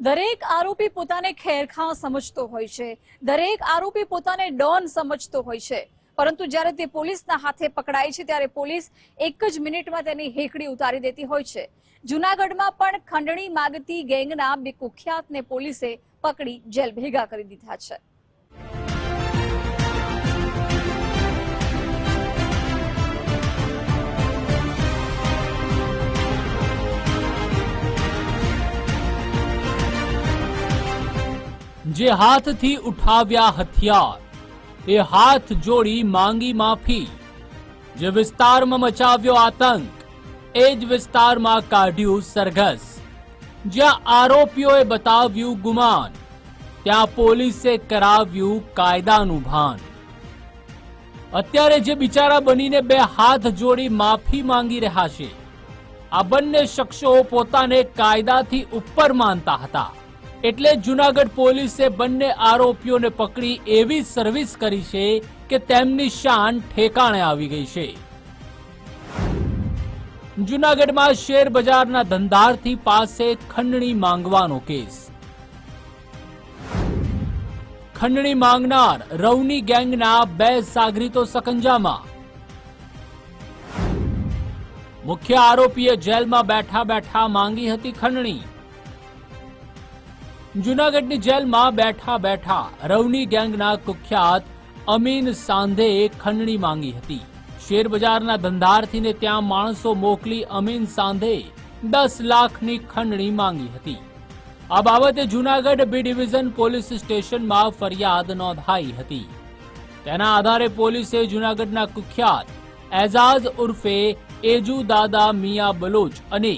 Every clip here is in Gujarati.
દરેક આરોપી પોતાને ખેરખાં સમજતો હોય છે. દરેક આરોપી પોતાને ડોન સમજતો હોય છે. પરંતુ જ્યારે તે પોલીસના હાથે પકડાય છે, ત્યારે પોલીસ એક જ મિનિટમાં તેની હેકડી ઉતારી દેતી હોય છે. જુનાગઢમાં પણ ખંડણી માગતી ગેંગના બે કુખ્યાતને પોલીસે પકડી જેલ ભેગા કરી દીધા છે. જે હાથથી ઉઠાવ્યા હથિયાર, એ હાથ જોડી માંગી માફી. જે વિસ્તારમાં મચાવ્યો આતંક, એ જ વિસ્તારમાં કાઢ્યું સરઘસ. જ્યાં આરોપીઓએ બતાવ્યું ગુમાન, ત્યાં પોલીસે કરાવ્યું કાયદાનું ભાન. અત્યારે જે બિચારા બનીને બે હાથ જોડી માફી માંગી રહ્યા છે, આ બંને શખ્સો પોતાને કાયદાથી ઉપર માનતા હતા. એટલે જુનાગઢ પોલીસે બંને આરોપીઓને પકડી એવી સર્વિસ કરી છે કે તેમની શાન ઠેકાણે આવી ગઈ છે. જુનાગઢમાં શેર બજારના ધંધાર્થી પાસે ખંડણી માંગવાનો કેસ. ખંડણી માંગનાર રવની ગેંગના બે સાગરીતો સકંજામાં. મુખ્ય આરોપીએ જેલમાં બેઠા બેઠા માંગી હતી ખંડણી. જુનાગઢની જેલમાં બેઠા બેઠા રવની ગેંગના કુખ્યાત અમીન સાંધે ખંડણી માંગી હતી. શેરબજારના ધંધાર્થીને ત્યાં માણસો મોકલી અમીન સાંધે દસ લાખની ખંડણી માંગી હતી. આ બાબતે જુનાગઢ બી ડિવિઝન પોલીસ સ્ટેશનમાં ફરિયાદ નોંધાઈ હતી. તેના આધારે પોલીસે જુનાગઢના કુખ્યાત એઝાઝ ઉર્ફે એજુ દાદા મિયા બલોચ અને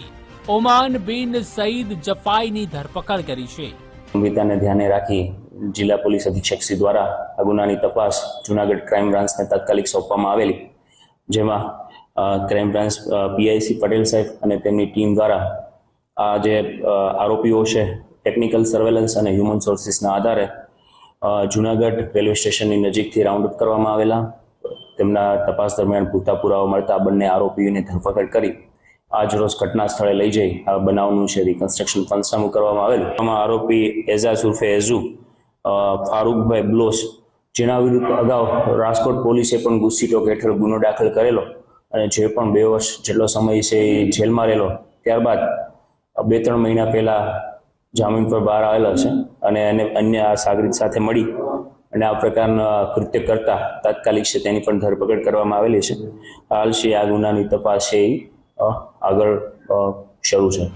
ઓમાન બિન સઈદ જફાઈની ધરપકડ કરી છે. ગંભીરતાને ધ્યાને રાખી જિલ્લા પોલીસ અધિક્ષકશ્રી દ્વારા આ ગુનાની તપાસ જુનાગઢ ક્રાઇમ બ્રાન્ચને તાત્કાલિક સોંપવામાં આવેલી. જેમાં ક્રાઇમ બ્રાન્ચ પીઆઈસી પટેલ સાહેબ અને તેમની ટીમ દ્વારા આ જે આરોપીઓ છે, ટેકનિકલ સર્વેલન્સ અને હ્યુમન સોર્સિસના આધારે જુનાગઢ રેલવે સ્ટેશનની નજીકથી રાઉન્ડઅપ કરવામાં આવેલા. તેમના તપાસ દરમિયાન પૂરતા પુરાવા મળતા બંને આરોપીઓની ધરપકડ કરી આજ રોજ ઘટના સ્થળે લઈ જઈ આ બનાવનું છે રિકન્સ્ટ્રક્શન પંચનામું કરવામાં આવેલું. આમાં આરોપી એઝાઝ ઉર્ફે એઝુ ફારૂકભાઈ બ્લોસ જેના વિરુદ્ધ અગાઉ રાજકોટ પોલીસે પણ ગુસ્સીટોક હેઠળ ગુનો દાખલ કરેલો અને જે પણ બે વર્ષ જેટલો સમય છે એ જેલમાં રહેલો, ત્યારબાદ બે ત્રણ મહિના પહેલા જામીન પર બહાર આવેલો છે અને એને અન્ય આ સાગરીત સાથે મળી અને આ પ્રકારના કૃત્ય કરતા તાત્કાલિક છે તેની પણ ધરપકડ કરવામાં આવેલી છે. હાલ છે આ ગુનાની તપાસ છે એ આગળ શરૂ છે.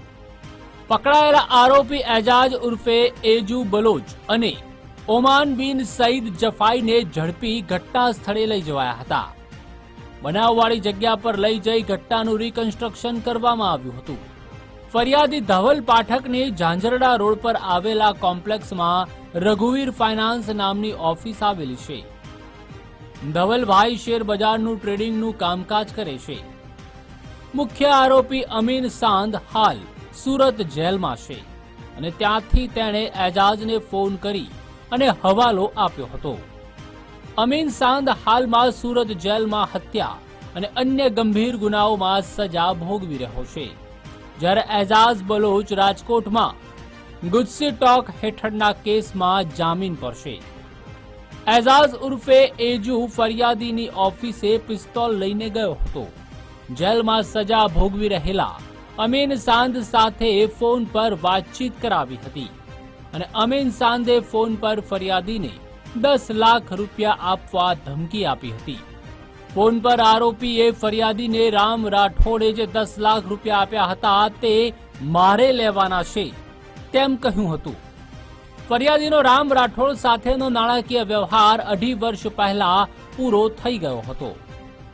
પકડાયેલા આરોપી એજાજ ઉર્ફે એજુ બલોચ અને ઓમાન બિન સઈદ જફાઈને ઝડપી ઘટના સ્થળે લઈ જવાયા હતા. બનાવવાળી જગ્યા પર લઈ જઈ ઘટનાનું રિકન્સ્ટ્રક્શન કરવામાં આવ્યું હતું. ફરિયાદી ધવલ પાઠકને ઝાંઝરડા રોડ પર આવેલા કોમ્પ્લેક્સમાં રઘુવીર ફાઇનાન્સ નામની ઓફિસ આવેલી છે. ધવલભાઈ શેર બજારનું ટ્રેડિંગનું કામકાજ કરે છે. મુખ્ય આરોપી અમીન સાંદ હાલ સુરત જેલમાં છે અને ત્યાંથી તેણે એજાજને ફોન કરી અને હવાલો આપ્યો હતો. અમીન સાંદ હાલમાં સુરત જેલમાં હત્યા અને અન્ય ગંભીર ગુનાઓમાં સજા ભોગવી રહ્યો છે. જ્યારે એજાઝ બલોચ રાજકોટમાં ગુજસી ટોક હેઠળના કેસમાં જામીન પર છે. એઝાઝ ઉર્ફે એજુ ફરિયાદીની ઓફિસે પિસ્તોલ લઈને ગયો હતો. જેલમાં સજા ભોગવી રહેલા અમીન સાંદ સાથે ફોન પર વાતચીત કરાવી હતી અને અમીન સાંદે ફોન પર ફરિયાદીને દસ લાખ રૂપિયા આપવા ધમકી આપી હતી. ફોન પર આરોપીએ ફરિયાદીને રામ રાઠોડે જે દસ લાખ રૂપિયા આપ્યા હતા તે મારે લેવાના છે તેમ કહ્યું હતું. ફરિયાદીનો રામ રાઠોડ સાથેનો નાણાકીય વ્યવહાર અઢી વર્ષ પહેલા પૂરો થઈ ગયો હતો.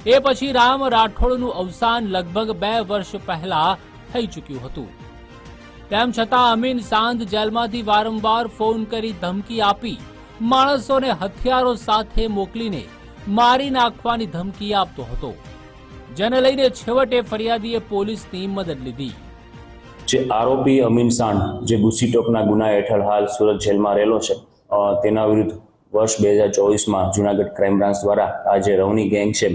એ પછી રામ રાઠોડનું અવસાન લગભગ બે વર્ષ પહેલા થઈ ચૂક્યું હતું. તેમ છતાં અમીન સાંદ જેલમાંથી વારંવાર ફોન કરી ધમકી આપી, માણસોને હથિયારો સાથે મોકલીને મારી નાખવાની ધમકી આપતો હતો. જેને લઈને છેવટે ફરિયાદીએ પોલીસની મદદ લીધી. જે આરોપી અમીન સાંડ જે ગુસ્સીટોકના ગુના હેઠળ હાલ સુરત જેલમાં રહેલો છે તેના વિરુદ્ધ વર્ષ બે હજાર ચોવીસમાં જુનાગઢ ક્રાઇમ બ્રાન્ચ દ્વારા આ જે રવની ગેંગ છે,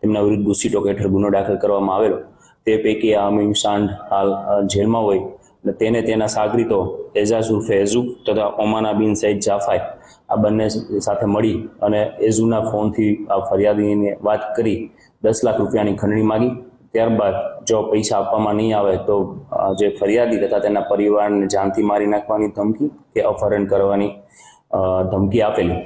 તેમના વિરુદ્ધ ગુસ્સીટોક હેઠળ ગુનો દાખલ કરવામાં આવેલો. તે પૈકી આ અમીન સાંડ હાલ જેલમાં હોય અને તેને તેના સાગરીતો એઝાઝ ઉર્ફે એઝુ તથા ઓમાના બિન સૈદ જાફાઈ આ બંને સાથે મળી અને એઝુના ફોનથી આ ફરિયાદીને વાત કરી, દસ લાખ રૂપિયાની ખંડણી માગી. ત્યારબાદ જો પૈસા આપવામાં નહીં આવે તો જે ફરિયાદી તથા તેના પરિવારને જાનથી મારી નાખવાની ધમકી કે અપહરણ કરવાની ધમકી આપેલી.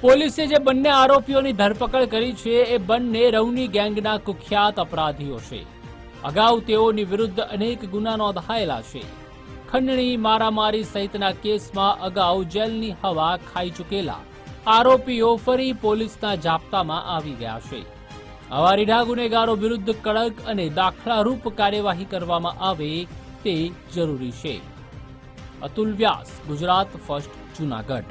પોલીસે જે બંને આરોપીઓની ધરપકડ કરી છે, એ બંને રવની ગેંગના કુખ્યાત અપરાધીઓ છે. અગાઉ તેઓની વિરુદ્ધ અનેક ગુના નોંધાયેલા છે. ખંડણી, મારામારી સહિતના કેસમાં અગાઉ જેલની હવા ખાઈ ચૂકેલા આરોપીઓ ફરી પોલીસના જાપ્તામાં આવી ગયા છે. આવા રીઢા ગુનેગારો વિરુદ્ધ કડક અને દાખલારૂપ કાર્યવાહી કરવામાં આવે તે જરૂરી છે. અતુલ વ્યાસ, ગુજરાત, ફર્સ્ટ જુનાગઢ.